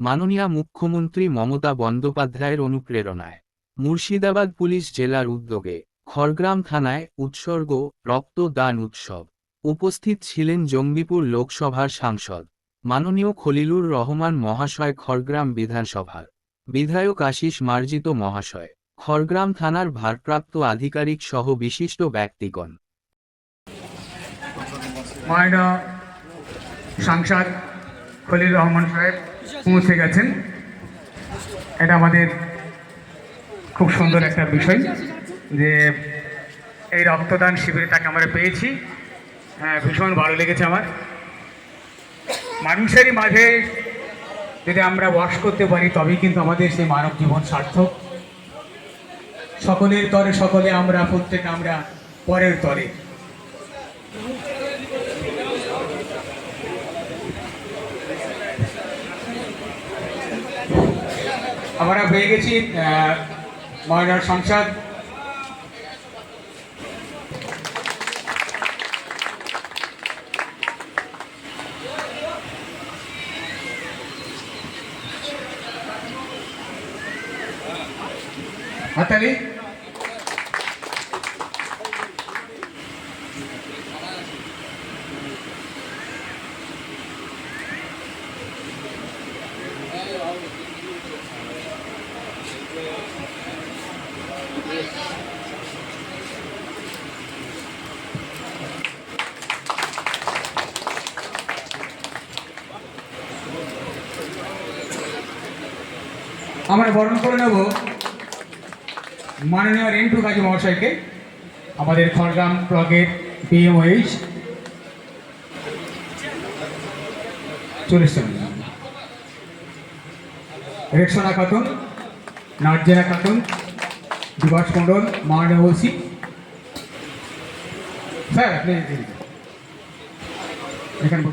মাননীয় মুখ্যমন্ত্রী মমতা বন্দ্যোপাধ্যায়ের অনুপ্রেরণায় মুর্শিদাবাদ পুলিশ জেলার উদ্যোগে খড়গ্রাম থানায় উৎসর্গ রক্তদান উৎসব। উপস্থিত ছিলেন জঙ্গিপুর লোকসভার সাংসদ মাননীয় খলিলুর রহমান মহাশয় খড়গ্রাম বিধানসভার বিধায়ক আশিস মার্জিত মহাশয় খড়গ্রাম থানার ভারপ্রাপ্ত আধিকারিক সহ বিশিষ্ট ব্যক্তিগণ। সাংসদ খলিল রহমান সাহেব পৌঁছে গেছেন। এটা আমাদের খুব সুন্দর একটা বিষয় যে এই রক্তদান শিবিরে তাকে আমরা পেয়েছি। হ্যাঁ ভীষণ ভালো লেগেছে আমার। মানুষেরই মাঝে যদি আমরা বাস করতে পারি, তবেই কিন্তু আমাদের সেই মানব জীবন সার্থক। সকলের তরে সকলে, আমরা প্রত্যেক আমরা পরের তরে। আমরা হয়ে গেছি মাননীয় সংসদ। হাতালি আমরা বরণ করে নেব মাননীয় রেন্টু কাজী মহাশয়কে, আমাদের খড়গ্রাম ব্লকের বিএমওএইচ। চল্লিশ রেক্সোনা খাতুন নার্জেনা খাতুন, দিবাস মণ্ডল, মাননীয় ওসি। স্যার, আপনি এখানে।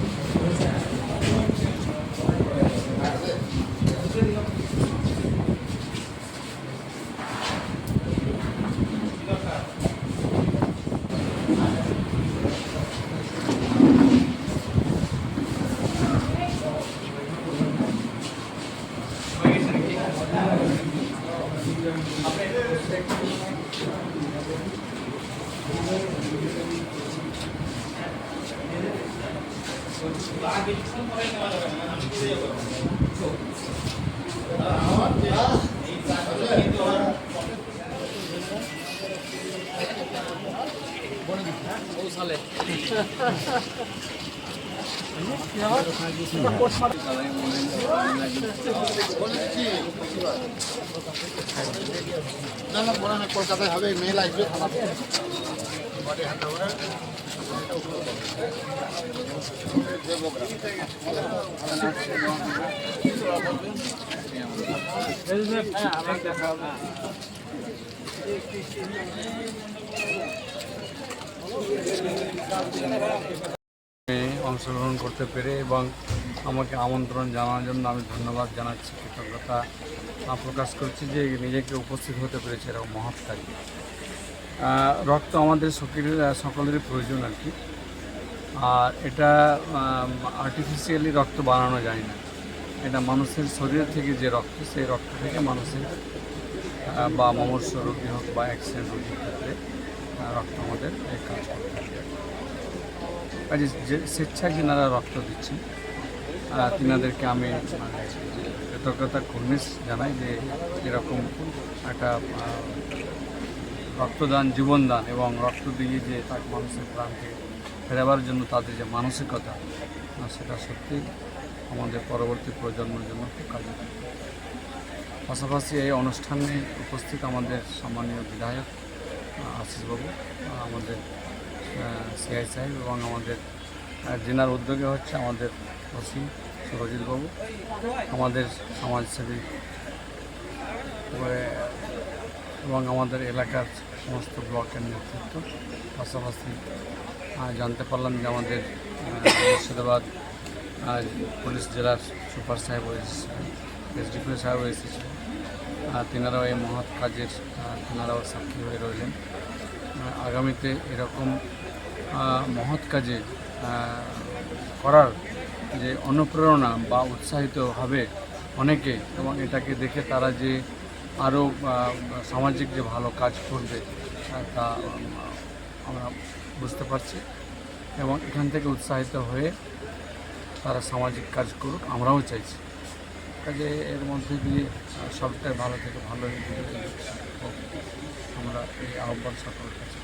না না কলকাতায় হবে মেল আসবে অংশগ্রহণ করতে পেরে এবং আমাকে আমন্ত্রণ জানানোর জন্য আমি ধন্যবাদ জানাচ্ছি কৃতজ্ঞতা প্রকাশ করছি যে নিজেকে উপস্থিত হতে পেরেছে এরকম আহ, রক্ত আমাদের সকলের সকলেরই প্রয়োজন আর কি। আর এটা আর্টিফিশিয়ালি রক্ত বানানো যায় না। এটা মানুষের শরীর থেকে যে রক্ত, সেই রক্ত থেকে মানুষের বা মমর্ষ রোগী হোক বা অ্যাক্সিডেন্ট রোগীর ক্ষেত্রে রক্ত আমাদের কাজ করতে কাজে যে স্বেচ্ছায় যেনারা রক্ত দিচ্ছেন তিনাদেরকে আমি মানে কৃতজ্ঞতা, কুর্নিশ জানাই যে এরকম একটা রক্তদান, জীবনদান এবং রক্ত দিয়ে যে তার মানুষের প্রাণকে ফেরাবার জন্য তাদের যে মানসিকতা সেটা সত্যি আমাদের পরবর্তী প্রজন্মের জন্য খুব কাজে পাশাপাশি এই অনুষ্ঠানে উপস্থিত আমাদের সম্মানীয় বিধায়ক আশিসবাবু আমাদের সিআই সাহেব এবং আমাদের জেনার উদ্যোগে হচ্ছে আমাদের ওসি সুরজিৎ বাবু, আমাদের সমাজসেবী। এবং আমাদের এলাকার সমস্ত ব্লকের নেতৃত্ব, পাশাপাশি জানতে পারলাম যে আমাদের মুর্শিদাবাদ পুলিশ জেলার সুপার সাহেব এসেছিলেন এসডিপিও সাহেব এসেছিলেন তিনারাও এই মহৎ কাজের তেনারাও সাক্ষী হয়ে রইলেন। আগামীতে এরকম মহৎ কাজে করার যে অনুপ্রেরণা বা উৎসাহিত হবে অনেকে এবং এটাকে দেখে তারা যে আরও সামাজিক যে ভালো কাজ করবে তা আমরা বুঝতে পারছি এবং এখান থেকে উৎসাহিত হয়ে তারা সামাজিক কাজ করুক, আমরাও চাইছি কাজে এর মধ্যে দিয়ে সবটাই ভালো থেকে ভালো আমরা এই আহ্বান সকলের কাছে।